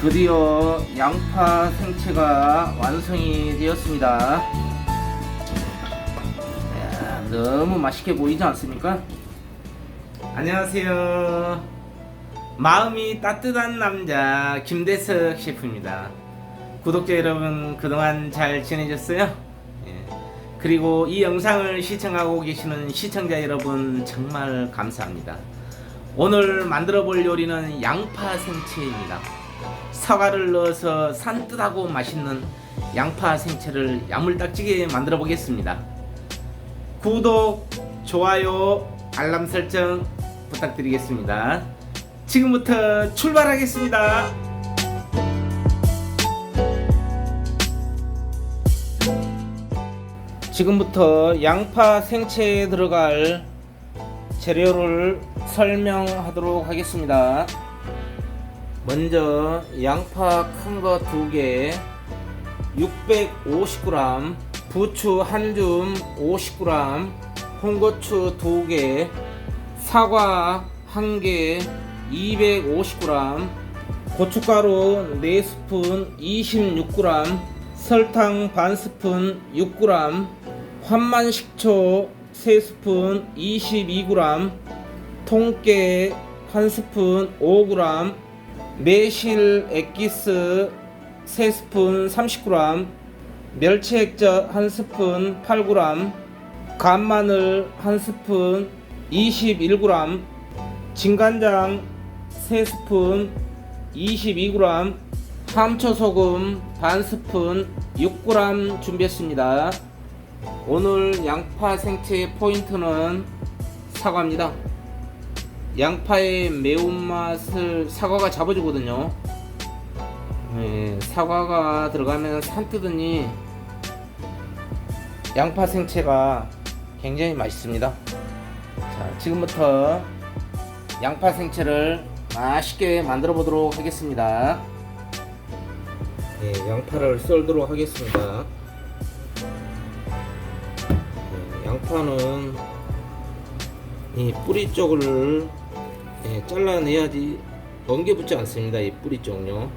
드디어 양파 생채가 완성이 되었습니다. 이야, 너무 맛있게 보이지 않습니까? 안녕하세요. 마음이 따뜻한 남자 김대석 셰프입니다. 구독자 여러분 그동안 잘 지내셨어요? 예. 그리고 이 영상을 시청하고 계시는 시청자 여러분 정말 감사합니다. 오늘 만들어 볼 요리는 양파 생채입니다. 사과를 넣어서 산뜻하고 맛있는 양파 생채를 야물딱지게 만들어 보겠습니다. 구독, 좋아요, 알람 설정 부탁드리겠습니다. 지금부터 출발하겠습니다. 지금부터 양파 생채에 들어갈 재료를 설명하도록 하겠습니다. 먼저 양파 큰 거 두 개, 650g, 부추 한 줌 50g, 홍고추 두 개, 사과 한 개 250g, 고춧가루 4스푼 26g, 설탕 반 스푼 6g, 환만 식초 3스푼 22g, 통깨 한 스푼 5g, 매실 액기스 3스푼 30g, 멸치 액젓 한 스푼 8g, 간마늘 한 스푼 21g, 진간장 3스푼 22g, 함초 소금 반 스푼 6g 준비했습니다. 오늘 양파 생채의 포인트는 사과입니다. 양파의 매운맛을 사과가 잡아주거든요. 네, 사과가 들어가면 산뜻하니 양파 생채가 굉장히 맛있습니다. 자, 지금부터 양파 생채를 맛있게 만들어 보도록 하겠습니다. 네, 양파를 썰도록 하겠습니다. 네, 양파는 이 뿌리 쪽을 예, 잘라내야지 번개 붙지 않습니다. 이 뿌리 쪽요.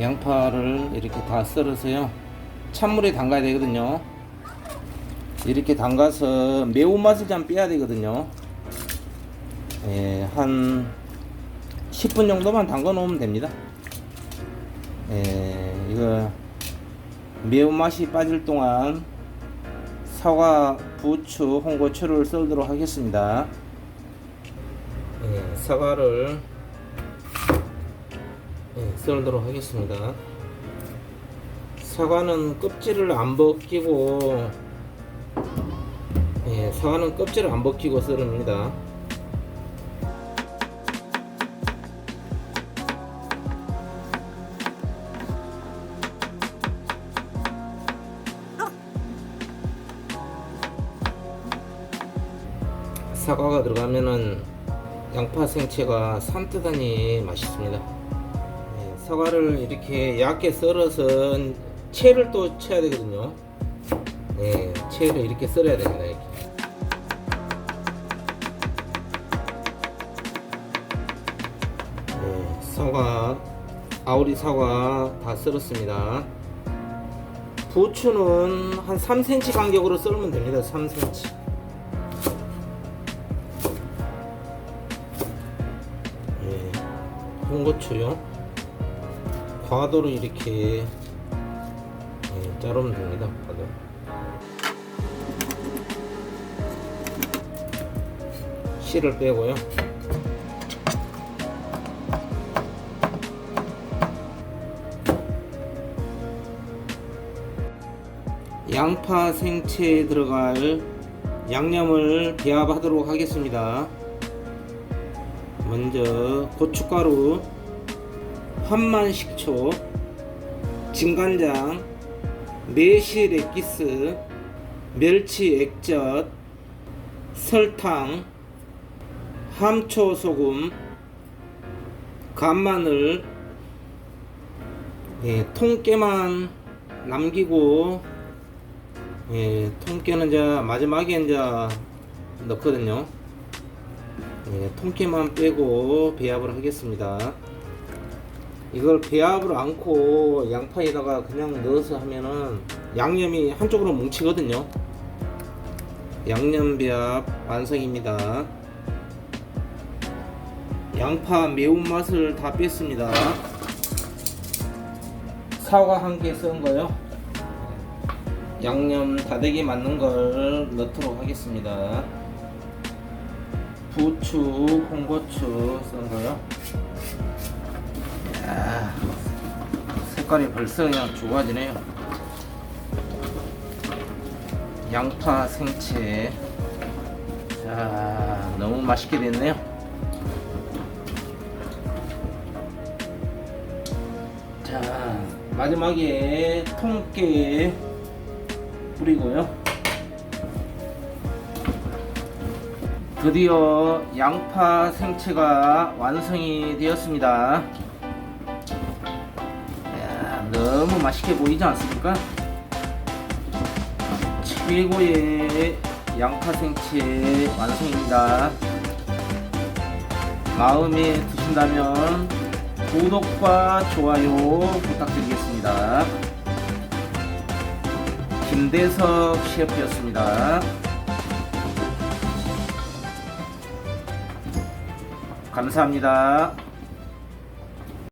양파를 이렇게 다 썰어서요. 찬물에 담가야 되거든요. 이렇게 담가서 매운맛을 좀 빼야 되거든요. 예, 한 10분 정도만 담가 놓으면 됩니다. 예, 이거 매운맛이 빠질 동안 사과, 부추, 홍고추를 썰도록 하겠습니다. 예, 사과를 예, 썰도록 하겠습니다. 사과는 껍질을 안 벗기고 예, 사과는 껍질을 안 벗기고 썰습니다. 사과가 들어가면은 양파 생채가 산뜻하니 맛있습니다. 네, 사과를 이렇게 얇게 썰어서 채를 또 쳐야 되거든요. 네, 채를 이렇게 썰어야 됩니다. 이렇게. 네, 사과, 아우리 사과 다 썰었습니다. 부추는 한 3cm 간격으로 썰면 됩니다. 3cm. 홍고추요. 과도로 이렇게 예, 자르면 됩니다. 과도. 씨를 빼고요. 양파 생채에 들어갈 양념을 배합하도록 하겠습니다. 먼저 고춧가루, 환만식초, 진간장, 매실 액기스, 멸치 액젓, 설탕, 함초 소금, 간마늘, 예, 통깨만 남기고 예, 통깨는 이제 마지막에 이제 넣거든요. 예, 통깨만 빼고 배합을 하겠습니다. 이걸 배합을 않고 양파에다가 그냥 넣어서 하면은 양념이 한쪽으로 뭉치거든요. 양념 배합 완성입니다. 양파 매운맛을 다 뺐습니다. 사과 한개쓴 거요. 양념 다대기 맞는 걸 넣도록 하겠습니다. 부추, 홍고추 쓴 거요. 이야, 색깔이 벌써 그냥 좋아지네요. 양파 생채. 자, 너무 맛있게 됐네요. 자, 마지막에 통깨 뿌리고요. 드디어 양파 생채가 완성이 되었습니다. 이야, 너무 맛있게 보이지 않습니까? 최고의 양파 생채 완성입니다. 마음에 드신다면 구독과 좋아요 부탁드리겠습니다. 김대석 셰프였습니다. 감사합니다.